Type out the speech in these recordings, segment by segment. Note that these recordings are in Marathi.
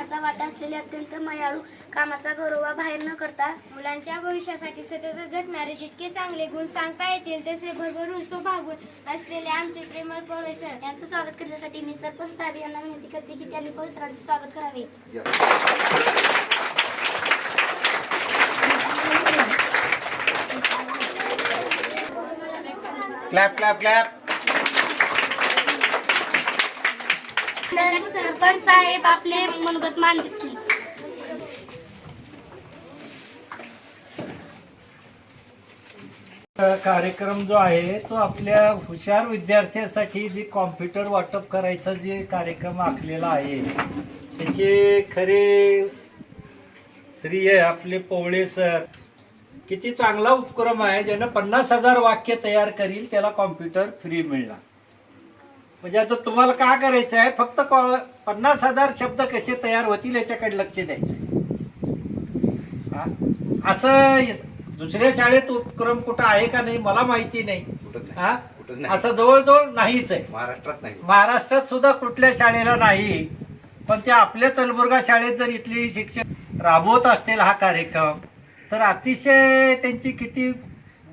ह्याचा वाटा असलेले अत्यंत मयाळू कामाचा गौरवा बाहेर न करता मुलांच्या भविष्यासाठी सतत झटणारे जितके चांगले गुण सांगता येतील तसे भरभरून स्वभावगुण असलेले आमचे प्रेमळ पवळे सर यांचं स्वागत करण्यासाठी मी सरपंच साहेब यांना विनंती करते की त्यांनी पवळे सरांचे स्वागत करावे. क्लॅप क्लॅप क्लॅप तर सरपंच साहेब आपले मनोगत मांडतील कार्यक्रम जो आहे तो आपल्या हुशार विद्यार्थ्यांसाठी जे कॉम्प्युटर वाटप करायचा जे कार्यक्रम आखलेला आहे त्याचे खरे श्रीय आपले पोवळे सर किती चांगला उपक्रम आहे ज्यानं पन्नास हजार वाक्य तयार करील त्याला कॉम्प्युटर फ्री मिळणार. म्हणजे आता तुम्हाला काय करायचं आहे? फक्त कॉ- पन्नास हजार शब्द कसे तयार होतील याच्याकडे लक्ष द्यायचं? असं दुसऱ्या शाळेत उपक्रम कुठं आहे का नाही मला माहिती. हा? नाही. असं जवळजवळ नाहीच आहे. महाराष्ट्रात नाही. महाराष्ट्रात सुद्धा कुठल्या शाळेला नाही पण त्या आपल्या चलबुर्गा शाळेत जर इथली शिक्षक राबवत असतील हा कार्यक्रम तर अतिशय त्यांची किती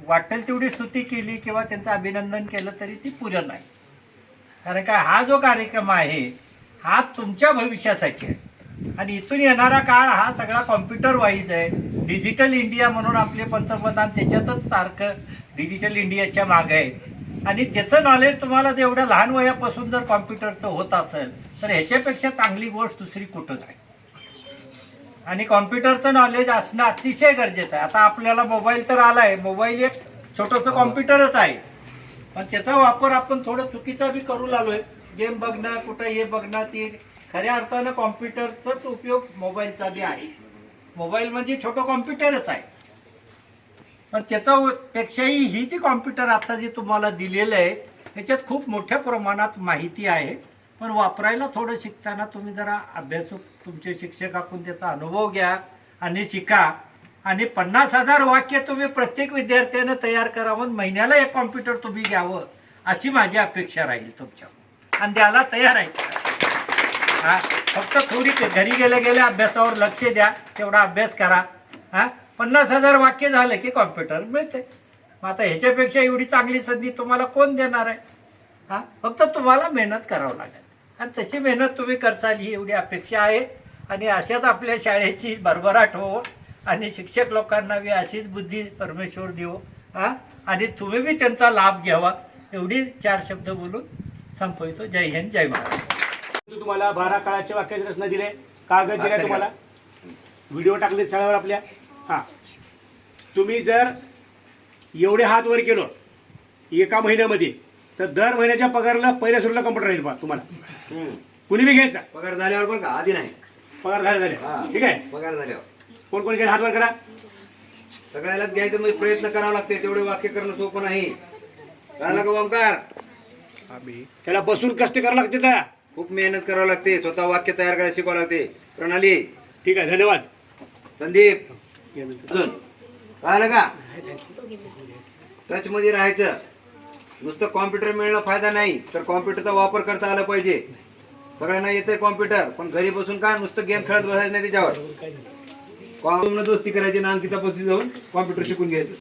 वाटेल तेवढी स्तुती केली किंवा त्यांचं अभिनंदन केलं तरी ती पुरं नाही. कारण काय हा जो कार्यक्रम आहे हा तुमच्या भविष्यासाठी आहे. आणि इथून येणारा काळ हा सगळा कॉम्प्युटर वाईज आहे. डिजिटल इंडिया म्हणून आपले पंतप्रधान त्याच्यातच सारखं डिजिटल इंडियाच्या मागे आहे आणि त्याचं नॉलेज तुम्हाला जर एवढ्या लहान वयापासून जर कॉम्प्युटरचं होत असेल तर ह्याच्यापेक्षा चांगली गोष्ट दुसरी कुठं नाही. आणि कॉम्प्युटरचं नॉलेज असणं अतिशय गरजेचं आहे. आता आपल्याला मोबाईल तर आलाय. मोबाईल एक छोटंसं कॉम्प्युटरच आहे. पण त्याचा वापर आपण थोडं चुकीचा बी करू लागलोय. गेम बघणं कुठं हे बघणं ते खऱ्या अर्थानं कॉम्प्युटरचाच उपयोग मोबाईलचा बी आहे. मोबाईल म्हणजे छोटं कॉम्प्युटरच आहे. पण त्याचा पेक्षाही ही जी कॉम्प्युटर आता जी तुम्हाला दिलेलं आहे ह्याच्यात खूप मोठ्या प्रमाणात माहिती आहे. पण वापरायला थोडं शिकताना तुम्ही जरा अभ्यासू तुमचे शिक्षक आपण त्याचा अनुभव घ्या आणि शिका. आणि पन्नास हजार वाक्य तुम्ही प्रत्येक विद्यार्थ्यानं तयार करावं महिन्याला एक कॉम्प्युटर तुम्ही घ्यावं अशी माझी अपेक्षा राहील तुमच्या. आणि द्यायला तयार आहे. हा फक्त थोडी घरी गेल्या गेल्या अभ्यासावर लक्ष द्या तेवढा अभ्यास करा. हां पन्नास हजार वाक्य झालं की कॉम्प्युटर मिळते. मग आता ह्याच्यापेक्षा एवढी चांगली संधी तुम्हाला कोण देणार आहे? हां फक्त तुम्हाला मेहनत करावं लागेल. आणि तशी मेहनत तुम्ही करचाल ही एवढी अपेक्षा आहे आणि अशाच आपल्या शाळेची भरभराट हो. आणि शिक्षक लोकांना बी अशीच बुद्धी परमेश्वर देऊ हा? आणि तुम्ही बी त्यांचा लाभ घ्यावा एवढी चार शब्द बोलून संपवितो. जय हिंद जय महाराष्ट्र. तुम्हाला बारा काळाचे वाक्याची रचना दिले. कागद दिले तुम्हाला. व्हिडिओ टाकले शाळेवर आपल्या. हां. तुम्ही जर एवढे हात वर केलं एका महिन्यामध्ये तर दर महिन्याच्या पगारला पहिल्या सुरूला कम्प्युटर राहील बा तुम्हाला. कुणी बी घ्यायचा? पगार झाल्यावर पण का? आधी नाही. पगार झाले झाले. ठीक आहे? पगार झाल्यावर. कोण कोणी घ्या हात वर करा? सगळ्यालाच घ्यायचं म्हणजे प्रयत्न करावा लागते तेवढे वाक्य करणं सोपं नाही. कळलं का ओंकार. त्याला बसून कष्ट करावं लागते त्या खूप मेहनत करावं लागते. स्वतः वाक्य तयार करायला शिकावं लागते. प्रणाली. ठीक आहे धन्यवाद. संदीप. अजून. कळलं का? टच मध्ये राहायचं. नुसतं कॉम्प्युटर मिळणं फायदा नाही. तर कॉम्प्युटरचा वापर करता आला पाहिजे. सगळ्यांना येतंय कॉम्प्युटर पण घरी बसून का नुसतं गेम खेळत बसायचं नाही त्याच्यावर? दोस्ती करायची ना अंकिता पस्ती जाऊन कॉम्प्युटर शिकून घ्यायचं.